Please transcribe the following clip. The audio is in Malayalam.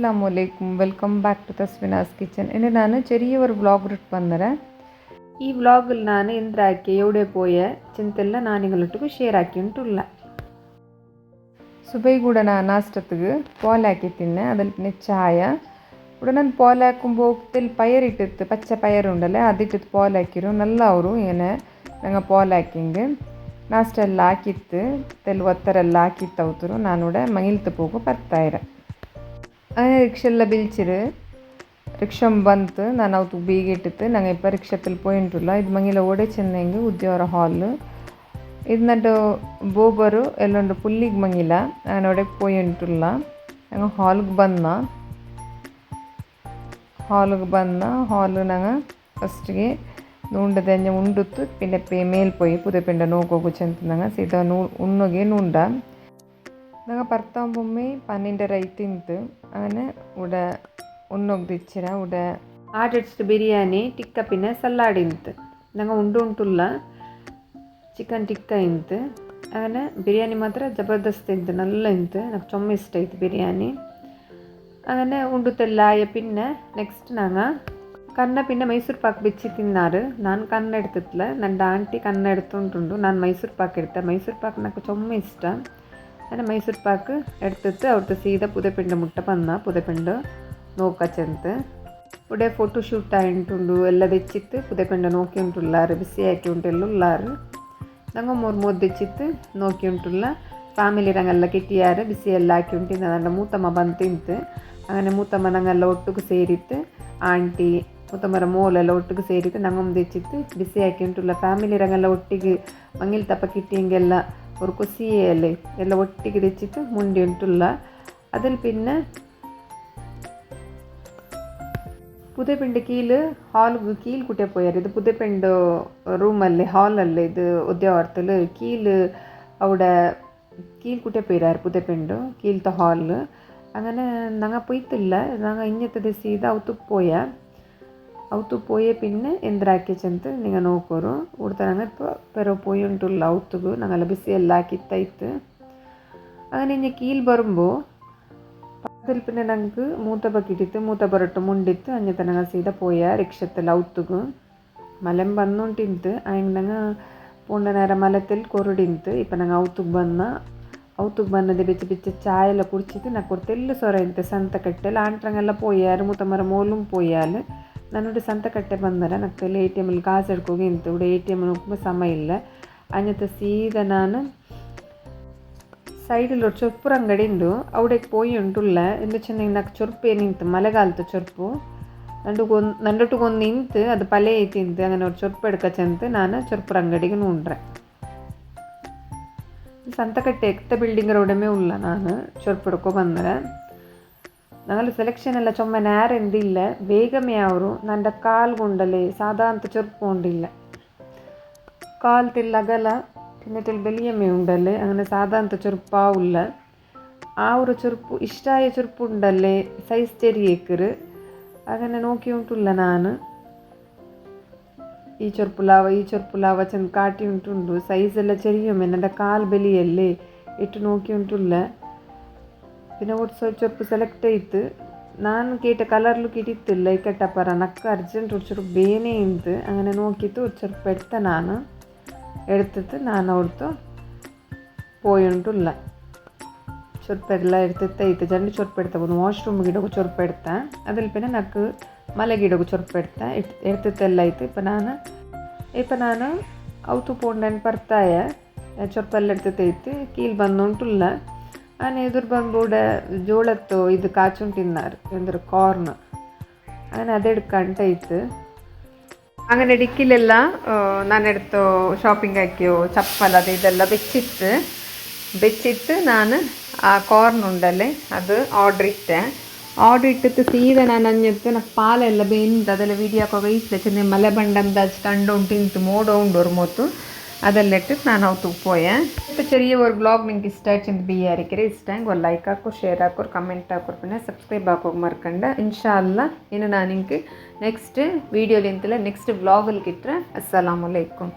அஸ்லாம் welcome back to to Taswina's kitchen ഇനി ನಾನು ചെറിയൊരു വ്ളോഗ് ഇട്ട് വന്നേരാം. ഈ വ്ളോഗിൽ ഞാൻ എന്തിനാക്കി എവിടെ പോയ ചിന്തെല്ലാം ഞാൻ നിങ്ങളൊട്ടുക്ക് ഷെയർ ആക്കിയിട്ടുള്ള സുബൈ കൂടെ ഞാൻ നാസ്റ്റത്തുക്ക് പോലാക്കി തിന്നെ. അതിൽ പിന്നെ ചായ. ഇവിടെ ഞാൻ പോലാക്കുമ്പോൾ ഇതിൽ പയറിട്ടിട്ട് പച്ച പയറുണ്ടല്ലേ അതിട്ടിട്ട് പോലാക്കിരും. നല്ലവരും ഇങ്ങനെ ഞങ്ങൾ പോലാക്കിയെങ്കിൽ ನಾಷ್ಟೆಲ್ಲ ಹಾಕಿತ್ತು ತೆಲ್ ಒತ್ತರೆಲ್ಲ ಹಾಕಿ ತಗೋತರು ನಾನಿവിടെ ಮಗಿಲ್ತು ಹೋಗು ಬರ್ತಾಯಿರ റിക്ഷയെല്ലാം ബിൽച്ചിര് റിക്ഷ ಬಂತು, ನಾನು ಅವತ್ತು ಬೀಗಿಟ್ಟಿತ್ತು ನಂಗೆ ಇಪ್ಪ ರಿಕ್ಷത്തിൽ പോಯಿಂಟಿಲ್ಲ ಇದು ಮಂಗಿಲ ಓಡೆ ಚೆನ್ನಂಗೆ ಉದ್ಯಾವರ ಹಾಲ್ ಇದು ನಟ್ಟು ಬೋಬರು, ಎಲ್ಲೊಂದು ಪುಲ್ಲಿಗೆ ಮಂಗಿಲ ನಾನು ಒಡೆಗೆ ಪೋಯಿಂಟಿಲ್ಲ ನಂಗೆ ಹಾಲ್ಗೆ ಬಂದ ಹಾಲ್ಗೆ ಬಂದ ಹಾಲು ನಂಗೆ ಫಸ್ಟ್ಗೆ ನೂಂಡದ ಅಂಜ ಉಂಡುತ್ತು, ಪಿಂಡೆ ಪೇ ಮೇಲ್ ಪೋಯಿ ಪುದೆ ಪಿಂಡ ನೋಕೋಗು ಚೆಂತ ನಂಗೆ ಸೀದಾ ನೂ ಉಣ್ಣಗೆ ನೂಂಡ. ഞങ്ങൾ ഭർത്താവും അമ്മയും പന്നിൻ്റെ റൈത്തിന്ത് അങ്ങനെ ഇവിടെ ഉണ്ണൊഗ്ദിച്ചിര ഇവിടെ ಆರ್ಡರ್ಸ್ಡ್ ಬಿರಿಯಾನಿ ಟಿಕ್ಕ ಪಿನ ಸಲಾಡ್ ಇಂತು ನಂಗೆ ಉಂಡು ಉಂಟುಲ್ಲ ಚಿಕನ್ ಟಿಕ್ಕ ಇಂತು അങ്ങനെ ബിരിയാണി മാത്രം ജബർദസ്ത് ഉണ്ട് നല്ല ഉണ്ട് എനിക്ക് ചുമ ഇഷ്ടമായിട്ട് ബിരിയാണി അങ്ങനെ ഉണ്ടു തെല്ലായ പിന്നെ നെക്സ്റ്റ് ഞങ്ങൾ കന്ന പിന്നെ മൈസൂർ പാക്ക് വെച്ച് തിന്നാറ് ഞാൻ കന്ന എടുത്തിട്ടില്ല എൻ്റെ ആൻറ്റി കന്ന എടുത്തുകൊണ്ടുണ്ട് ഞാൻ മൈസൂർ പാക്ക് എടുത്ത മൈസൂർ പാക്ക് എനിക്ക് ചുമ ഇഷ്ടം ಇಷ್ಟ അങ്ങനെ മൈസൂർ പാക്ക് എടുത്തിട്ട് അവിടുത്തെ സീത പുതപ്പിണ്ട് മുട്ട പന്ന പുതപ്പിണ്ട് നോക്കച്ചെന്ത് ഇവിടെ ಫೋಟೋ ಶೂಟ್ ಆಯಿಂಟುಂಡು ಎಲ್ಲ ತೆಚ್ಚಿತ್ತು ಪುದೆಪೆಂಡ ನೋಕಿ ಉಂಟುಲ್ಲಾರು ಬಿಸಿ ಹಾಕಿ ಉಂಟೆಲ್ಲ ಉಳ್ಳಾರು ನಂಗೆ ಮೂರು ಮೂರು ತೆಚ್ಚಿತ್ತು ನೋಕಿ ಉಂಟುಲ್ಲ ಫ್ಯಾಮಿಲಿ ರಂಗೆಲ್ಲ ಕೆಟ್ಟಿಯಾರು ಬಿಸಿ ಎಲ್ಲ ಹಾಕಿ ಉಂಟಿಂದ ನನ್ನ ಮೂತಮ್ಮ ಬಂದು ತಿಂತು അങ്ങനെ ಮೂತಮ್ಮ ನಂಗೆಲ್ಲ ಒಟ್ಟಿಗೆ ಸೇರಿತ್ತು ಆಂಟಿ ಮೂತಮ್ಮರ ಮೋಲೆಲ್ಲ ಒಟ್ಟಿಗೆ ಸೇರಿತ್ತು ನಂಗೊಂದು ತೆಚ್ಚಿತ್ತು ಬಿಸಿ ಹಾಕಿ ಉಂಟುಲ್ಲ ಫ್ಯಾಮಿಲಿ ರಂಗೆಲ್ಲ ಒಟ್ಟಿಗೆ ಮಂಗಿಲ್ ತಪ್ಪ ഒരു കുസിയ ഇലയും എല്ലാം ഒട്ടിക്ക് വെച്ചിട്ട് മുണ്ടി ഉണ്ടുള്ള അതിൽ പിന്നെ പുതയപെണ്ട് കീല് ഹാൽക്ക് കീൽ കുട്ടിയെ പോയാൽ ഇത് പുതയപെണ്ട് റൂമല്ലേ ഹാലല്ലേ ഇത് ഉദ്യോഗത്തിൽ കീല് അവിടെ கீழ் கூட்டே போயிறார் புதை பெண்டும் கீழ்த்த ஹாலில் அங்கே நாங்கள் போய்த்தில்ல நாங்கள் இங்கத்தை திசை தான் அவுத்துக்கு போய ಅವತ್ತು ಪೋಯೆ ಪಿನ್ನೆ ಎಂದ್ರಾಕಿಚಂತ ನಿಂಗೆ ನೋಕೋರು ಉಡ್ತಾರಂಗ ಪೆರೋ ಪೋಯಿ ಉಂಟುಲ್ಲ ಅವತ್ತುಗು ನಂಗೆಲ್ಲ ಬಿಸಿ ಎಲ್ಲ ಕಿತ್ತಾಯ್ತು അങ്ങനെ ഞാൻ കീൽ വരുമ്പോൾ അതിൽ പിന്നെ ഞങ്ങൾക്ക് മൂത്ത പക്കിട്ടിട്ട് മൂത്ത പൊരട്ട് മുണ്ടിത്ത് അങ്ങനത്തെ ഞങ്ങൾ സീത പോയ രക്ഷത്തിൽ ഔത്തുക്കും മലം വന്നുകൊണ്ടിരുന്നത് അങ്ങനെ ഞങ്ങൾ പോണ്ട നേരം മലത്തിൽ കൊറുടിന്ത് ഇപ്പം ഞങ്ങൾ ഔത്തുക്ക് വന്ന ഔത്തുക്ക് വന്നത് വെച്ച് വെച്ച് ചായ എല്ലാം കുടിച്ചിട്ട് ഞങ്ങൾക്ക് തെല്ല് സൊറ എന്ത് സന്ത കെട്ടൽ ആണ്ടങ്ങെല്ലാം പോയാൽ മൂത്തമ്മര മോലും പോയാൽ ನನ್ನೋட ಸಂತಕಟ್ಟೆ ಬಂದರೆ ನನ್ನ ಕೈಯಲ್ಲಿ ಎ ಟಿ ಎಮ್ಮಲ್ಲಿ ಕಾಸು എടുക്കുകയും ಎಂತೂടെ ಎ ಟಿ ಸಮಯ ಇಲ್ಲ. സമയമില്ല അതിനകത്ത് സീത ഞാൻ സൈഡിലൊരു ചൊറുപ്പൊരു ಅಂಗಡಿ ഉണ്ടു അവിടേക്ക് പോയി ഉണ്ടുള്ള എന്ത് ചെന്നാಗಿ నాకు ಚೊರ್ಪು ಏನಿತ್ತು ಮಳೆಗಾಲದ ಚೊರ್ಪು. ನಂಡುಗೊಂದು, ನಂಡೊಟ್ಟಿಗೊಂದು ನಿಂತು, ಅದು ಪಲೆ ಐತಿ ಅಂತ അങ്ങനെ ഒരു ചൊറുപ്പ് എടുക്കച്ചಂತ ನಾನು ಚೊರ್ಪುರ ಅಂಗಡಿಗೆ ನೋಡ್ರೆ. ಸಂತಕಟ್ಟೆ ಎಕ್ತ ಬಿಲ್ಡಿಂಗ್ ರೋಡಮೇ ಉಲ್ಲ ನಾನು, ಚೊರ್ಪು ಹಿಡ್ಕೊ ಬಂದರೆ ഞങ്ങൾ സെലക്ഷൻ എല്ലാം ചുമ നേരെ എന്തില്ല വേഗമേ ಅವರು ನನ್ನ ಕಾಲು കൊണ്ടല്ലേ സാധാരണ ചെറുപ്പം കൊണ്ടില്ല കാലത്തിൽ അകല പിന്നത്തിൽ വലിയമേ ഉണ്ടല്ലേ അങ്ങനെ സാധാരണ ചെറുപ്പാവില്ല ആ ഒരു ചെറുപ്പ് ഇഷ്ടമായ ചെറുപ്പുണ്ടല്ലേ സൈസ് ചെറിയേക്കറ് അങ്ങനെ നോക്കി ഉണ്ടില്ല ನಾನು ഈ ചെറുപ്പുലാവ ഈ ചെറുപ്പുലാവ ചെന്ന് കാട്ടി ഉണ്ടുണ്ട് സൈസ് എല്ലാം ചെറിയുമേ എൻ്റെ കാൽ ബലിയല്ലേ ഇട്ട് നോക്കി ഉണ്ടില്ല പിന്നെ കുറച്ച് ಚೊಪ್ಪು ಸೆಲೆಕ್ಟ್ ಆಯ್ತು ನಾನು ಕೇಟ ಕಲರ್ಲು ಕಿಟಿತ್ತಿಲ್ಲ ಈ ಕೆಟ್ಟಪ್ಪರ ನಕ್ಕ ಅರ್ಜೆಂಟ್ ಒಂಚೂರು ಬೇನೆ ಇಂತು അങ്ങനെ നോക്കിയിട്ട് ഒരു ചെറുപ്പ് എടുത്ത ನಾನು എടുത്തിട്ട് ನಾನು അവിടുത്തെ പോയിട്ടുള്ള ചൊരുപ്പെല്ലാം എടുത്തിട്ട് ಐತೆ ಜಂಡು ಚೊರುಪು ಎಡ್ತಾ ಒಂದು ವಾಶ್ರೂಮ್ ಗಿಡಗೂ ಚೊರುಪು ಎಡ್ತಾ ಅದ್ರಲ್ಲಿ പിന്നെ ನಕ್ಕು ಮಲೆ ಗಿಡಗೂ ಚೊರುಪು ಎಡ್ತಾ ಎಡ್ತಿತ್ತೆಲ್ಲ ಆಯ್ತು ಇಪ್ಪ ನಾನು ಇಪ್ಪ ನಾನು ಅವತ್ತು ಪೋಂಡನ್ ಬರ್ತಾಯ ಚೊರುಪೆಲ್ಲ ಎಡ್ತಿತ್ತೈತೆ ಕೀಲ್ ಆನೆ ಎದುರು ಬಂದ್ಬೂಡೆ ಜೋಳತ್ತು ಇದು ಕಾಚುನ್ ತಿನ್ನಾರು ಎಂದ್ರೆ ಕಾರ್ನ್ ಆನೆ ಅದೆಡ್ ಕಂಟ ಇತ್ತು അങ്ങനെ ഡിക്കിലെല്ലാം നാനെടുത്തു ഷോപ്പിംഗ് ആക്കിയോ ചപ്പൽ അത് ഇതെല്ലാം വെച്ചിട്ട് വെച്ചിട്ട് ഞാൻ ആ കോർണുണ്ടല്ലേ അത് ഓർഡർ ഇട്ടേ ഓർഡർ ഇട്ടിട്ട് സീത ഞാൻ അഞ്ഞത്ത് പാലെല്ലാം ബെന്ത് അതെല്ലാം വീഡിയോ ഒക്കെ വെയിറ്റ് വെച്ച് മലബണ്ടം ദച്ച് കണ്ടോണ്ട് തിന്നിട്ട് മോടോണ്ട് ഒരു മൊത്തം ಅದಲ್ಲಿಟ್ಟು ನಾನು ಅವತ್ತು ಉಪ್ಪೋಯೆ ಮತ್ತು ಚೆರಿಯ ಅವ್ರ ಬ್ಲಾಗ್ ನಿಂಗೆ ಇಷ್ಟ ಚಂದ ಬಿ ಯಾರಿಕೆರೆ ಇಷ್ಟ ಹಂಗೆ ಒಂದು ಲೈಕ್ ಹಾಕೋ ಶೇರ್ ಹಾಕೋರು ಕಮೆಂಟ್ ಹಾಕೋರು ಪಿನ್ನ ಸಬ್ಸ್ಕ್ರೈಬ್ ಹಾಕೋಗಿ ಮರ್ಕಂಡ ಇನ್ಶಾ ಅಲ್ಲ ಇನ್ನು ನಾನು ಹಿಂಗೆ ನೆಕ್ಸ್ಟ್ ವೀಡಿಯೋಲಿಂತೆಲ್ಲ ನೆಕ್ಸ್ಟ್ ವ್ಲಾಗಲ್ಲಿ ಗಿಟ್ರೆ ಅಸ್ಸಲಾಮಲೈಕುಮ್